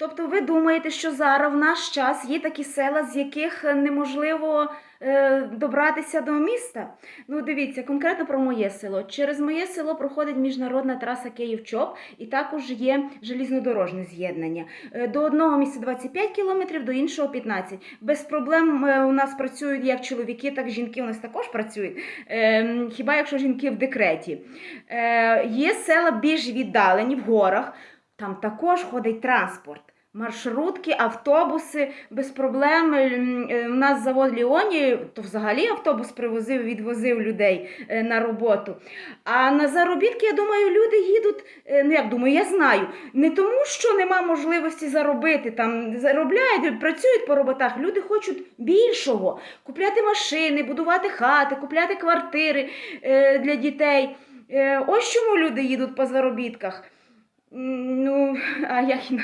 Тобто ви думаєте, що зараз в наш час є такі села, з яких неможливо е, добратися до міста? Ну, дивіться, конкретно про моє село. Через моє село проходить міжнародна траса Київ-Чоп, і також є желізнодорожне з'єднання. Е, До одного місця 25 кілометрів, до іншого 15. Без проблем е, у нас працюють як чоловіки, так і жінки у нас також працюють. Е, Хіба якщо жінки в декреті. Е, Є села більш віддалені в горах, там також ходить транспорт. Маршрутки, автобуси без проблем. Е, У нас завод Ліоні, то взагалі автобус привозив, відвозив людей е, на роботу. А на заробітки, я думаю, люди їдуть. е, Ну як думаю, я знаю. Не тому, що нема можливості заробити, там заробляють, працюють по роботах. Люди хочуть більшого: купляти машини, будувати хати, купляти квартири для дітей. Ось чому люди їдуть по заробітках. А я інакше?